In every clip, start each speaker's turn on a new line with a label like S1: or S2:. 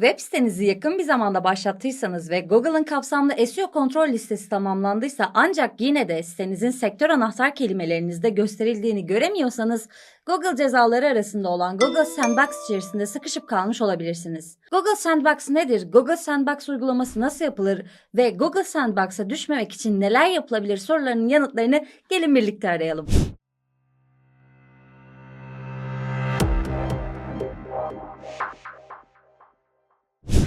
S1: Web sitenizi yakın bir zamanda başlattıysanız ve Google'ın kapsamlı SEO kontrol listesi tamamlandıysa ancak yine de sitenizin sektör anahtar kelimelerinizde gösterildiğini göremiyorsanız Google cezaları arasında olan Google Sandbox içerisinde sıkışıp kalmış olabilirsiniz. Google Sandbox nedir? Google Sandbox uygulaması nasıl yapılır? Ve Google Sandbox'a düşmemek için neler yapılabilir sorularının yanıtlarını gelin birlikte arayalım.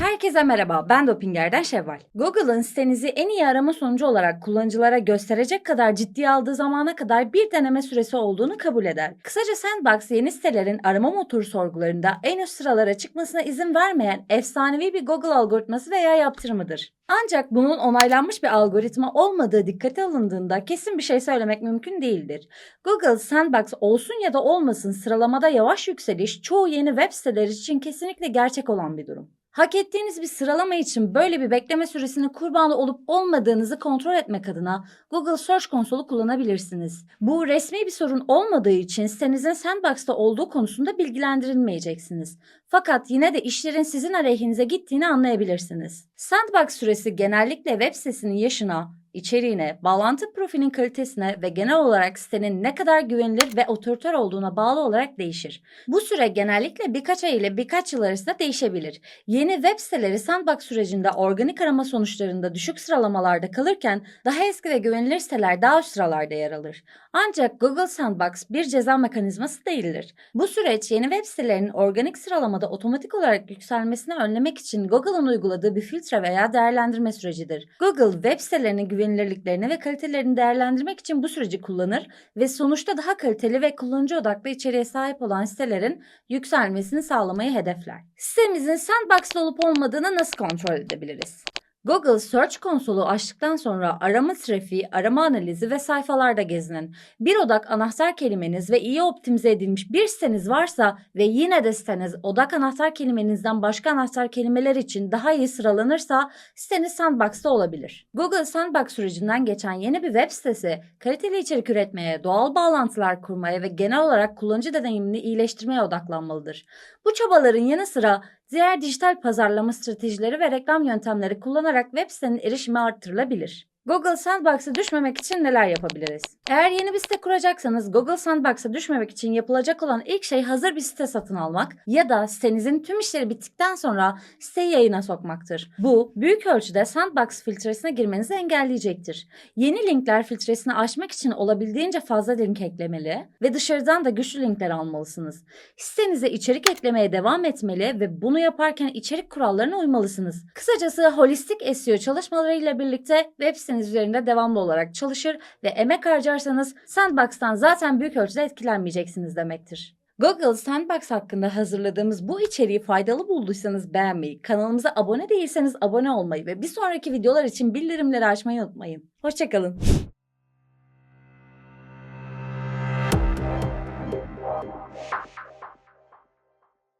S1: Herkese merhaba, ben Dopinger'den Şevval. Google'ın sitenizi en iyi arama sonucu olarak kullanıcılara gösterecek kadar ciddiye aldığı zamana kadar bir deneme süresi olduğunu kabul eder. Kısaca Sandbox yeni sitelerin arama motoru sorgularında en üst sıralara çıkmasına izin vermeyen efsanevi bir Google algoritması veya yaptırımıdır. Ancak bunun onaylanmış bir algoritma olmadığı dikkate alındığında kesin bir şey söylemek mümkün değildir. Google Sandbox olsun ya da olmasın sıralamada yavaş yükseliş çoğu yeni web siteleri için kesinlikle gerçek olan bir durum. Hak ettiğiniz bir sıralama için böyle bir bekleme süresinin kurbanı olup olmadığınızı kontrol etmek adına Google Search Console'u kullanabilirsiniz. Bu resmi bir sorun olmadığı için sitenizin Sandbox'ta olduğu konusunda bilgilendirilmeyeceksiniz. Fakat yine de işlerin sizin aleyhinize gittiğini anlayabilirsiniz. Sandbox süresi genellikle web sitesinin yaşına, içeriğine, bağlantı profilinin kalitesine ve genel olarak sitenin ne kadar güvenilir ve otoriter olduğuna bağlı olarak değişir. Bu süre genellikle birkaç ay ile birkaç yıl arasında değişebilir. Yeni web siteleri Sandbox sürecinde organik arama sonuçlarında düşük sıralamalarda kalırken daha eski ve güvenilir siteler daha üst sıralarda yer alır. Ancak Google Sandbox bir ceza mekanizması değildir. Bu süreç yeni web sitelerinin organik sıralamada otomatik olarak yükselmesini önlemek için Google'ın uyguladığı bir filtre veya değerlendirme sürecidir. Google web sitelerinin güvenilirliklerini ve kalitelerini değerlendirmek için bu süreci kullanır ve sonuçta daha kaliteli ve kullanıcı odaklı içeriğe sahip olan sitelerin yükselmesini sağlamayı hedefler. Sitemizin Sandbox'ta olup olmadığını nasıl kontrol edebiliriz? Google Search konsolu açtıktan sonra arama trafiği, arama analizi ve sayfalarda gezinin. Bir odak anahtar kelimeniz ve iyi optimize edilmiş bir siteniz varsa ve yine de siteniz odak anahtar kelimenizden başka anahtar kelimeler için daha iyi sıralanırsa siteniz Sandbox'ta olabilir. Google Sandbox sürecinden geçen yeni bir web sitesi kaliteli içerik üretmeye, doğal bağlantılar kurmaya ve genel olarak kullanıcı deneyimini iyileştirmeye odaklanmalıdır. Bu çabaların yanı sıra diğer dijital pazarlama stratejileri ve reklam yöntemleri kullanarak web sitenin erişimi arttırılabilir. Google Sandbox'a düşmemek için neler yapabiliriz? Eğer yeni bir site kuracaksanız Google Sandbox'a düşmemek için yapılacak olan ilk şey hazır bir site satın almak ya da sitenizin tüm işleri bittikten sonra siteyi yayına sokmaktır. Bu büyük ölçüde Sandbox filtresine girmenizi engelleyecektir. Yeni linkler filtresini aşmak için olabildiğince fazla link eklemeli ve dışarıdan da güçlü linkler almalısınız. Sitenize içerik eklemeye devam etmeli ve bunu yaparken içerik kurallarına uymalısınız. Kısacası holistik SEO çalışmalarıyla birlikte web siteniz üzerinde devamlı olarak çalışır ve emek harcarsanız Sandbox'tan zaten büyük ölçüde etkilenmeyeceksiniz demektir. Google Sandbox hakkında hazırladığımız bu içeriği faydalı bulduysanız beğenmeyi, kanalımıza abone değilseniz abone olmayı ve bir sonraki videolar için bildirimleri açmayı unutmayın. Hoşçakalın.